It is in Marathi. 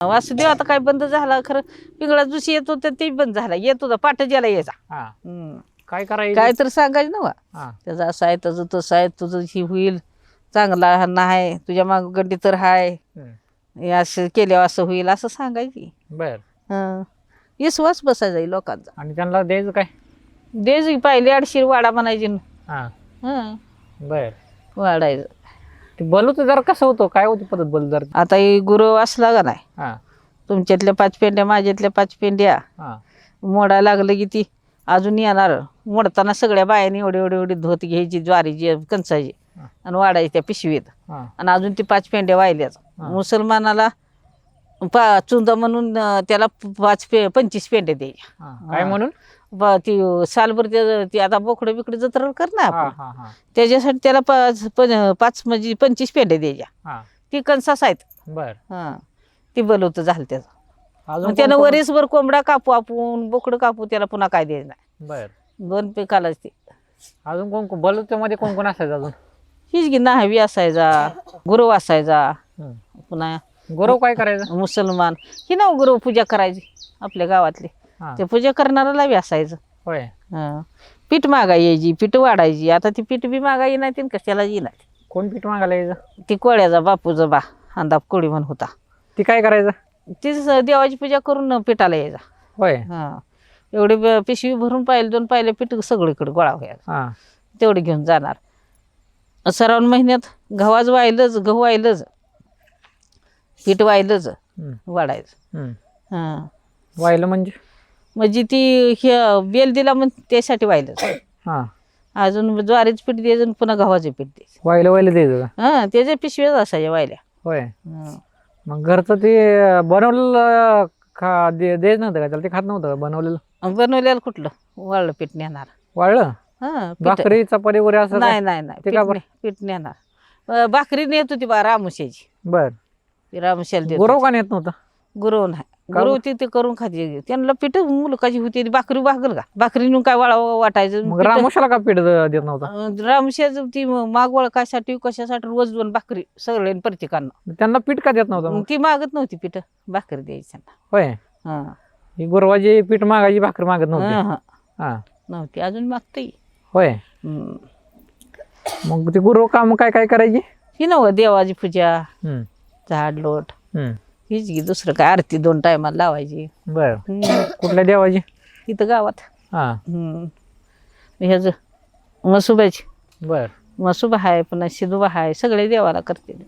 वासुदेव आता काय बंद झाला खरं पिंगळा जुशी येत होता ते बंद झाला. येत होता पाठ ज्याला यायचा. हा. हम्म. काय करायचं? काय तर सांगायचं ना वा हा. त्याचं असं आहे त्याचं तसं आहे तुझं ही होईल. चांगला हा नाही तुझ्या माग गड्डी तर हाय. हम्म. हे असं केल्यावर असं होईल असं सांगायची. बर. हं. विश्वास बसायचा लोकांचा. आणि त्यांना द्यायचं काय? देज पाहिली आडशीर वाडा म्हणायची. हा. हं बर. वाढायचं. ते बलूचं जरा कसं होतं? काय होती पद्धत बल जर? आता ही गुरु असला का नाही? हा. तुमच्यातल्या पाच पेंड्या माझ्यातल्या पाच पेंड्या. हा. मोडायला लागलं की ती अजून येणार. मोडताना सगळ्या बायांनी एवढी एवढी एवढी धोत घ्यायची ज्वारीची कणसाची हा. आणि वाढायची त्या पिशवीत. हा. आणि अजून ती पाच पेंड्या वाहिल्याच. मुसलमानाला पा चुंदा म्हणून अं, त्याला पाच पे पंचवीस पेंड्या द्यायच्या. हा. काय. म्हणून? ब- ती सालभर ती आता बोकडं बिकडं जत्रा कर ना हा आपण. हा हा. त्याच्यासाठी त्याला पाच पाच म्हणजे पंचवीस पेंड्या द्यायच्या. हा. ती कणसास आहेत. बर. हा. ती बलवतं झालं त्याचं. अजून त्यानं वरीसभर कोंबडा कापू आपण बोकडं कापू त्याला पुन्हा काय द्यायचं नाही. बर. दोन पिकालाच ते अजून कोण कोण बलूच्या मध्ये कोण कोण असायचं अजून? हीच की नाहवी असायचा गुरु असायचा हम्म. पुन्हा गुरव काय करायचं? मुसलमान. ही ना गुरु पूजा करायची आपल्या गावातली. ते पूजा करणाऱ्याला बी असायचं. होय. हं. पीठ मागा यायची पीठ वाढायची. आता ती पीठ बी मागा येणार ती कशाला येणार कोण पीठ मागायला यायचं? ती कोळ्याचा बापूचा बा अंदाप कोळी म्हण होता. ती काय करायचं? तीच देवाची पूजा करून पिठाला यायचा. होय. हा. एवढी ब- पिशवी भरून पाहिले दोन पाहिले पीठ सगळीकडे गोळा व्हायचा. हा. तेवढे घेऊन जाणार. श्रावण महिन्यात गव्हाच वाहिलंच गहू वाहिलंच. पीठ हम्म. वाढायचं. हम्म. हां. वाहिलं म्हणजे? म्हणजे ती हे बेल दिला मग त्यासाठी वाहिलंच हा. अजून ज्वारीचं पीठ द्यायचं आणि पुन्हा गव्हाचं पीठ द्यायचं वाहिलं वाहिलं द्यायचं का हां त्याच्या पिशव्याच असायच्या वाहिल्या. होय. हं. मग घरचं ते बनवलेलं खा दे नव्हतं का त्याला? ते खात नव्हतं का बनवलेलं? आणि बनवलेलं कुठलं? वाळलं पीठ नेणार. वाळलं? हां पीठ- भाकरी चपाती वगैरे असं काय? नाही नाही नाही. ते पीठ का बरं? ने- पीठ नेणार. अं, भाकरी नेत होती बा रामुशाची बर. ती रामुशाला देत गुरव का नेत नव्हतं? गुरु नाही. गुरु ती ते करून खाते. त्यांना पीठ मुलकाची होती ती भाकरी भागल का? भाकरी नेऊन काय वाळा वाटायचं? मग रामोशाला का पीठ देत नव्हतं? रामशाच ती माग वळकासाठी कशासाठी रोज दोन भाकरी सगळे प्रत्येकानं. त्यांना पीठ का देत नव्हतं मग? ती मागत नव्हती पीठ भाकरी द्यायची त्यांना होय. हां. ही गुरवाची पीठ मागायची भाकरी मागत नव्हती. हां, हां. हा. नव्हती अजून मागते. होय. मग ते गुरव काम काय काय करायची? ही नव देवाची पूजा हम्म, झाड लोट हम्म. हीच की दुसरं काय आरती दोन टायमाला लावायची. बर. हम्म. कुठल्या देवाची? इथं गावात. हा. हम्म. ह्याच मसुबाची. बर. मसुबा आहे पुन्हा शिदुबा आहे सगळे देवाला करते.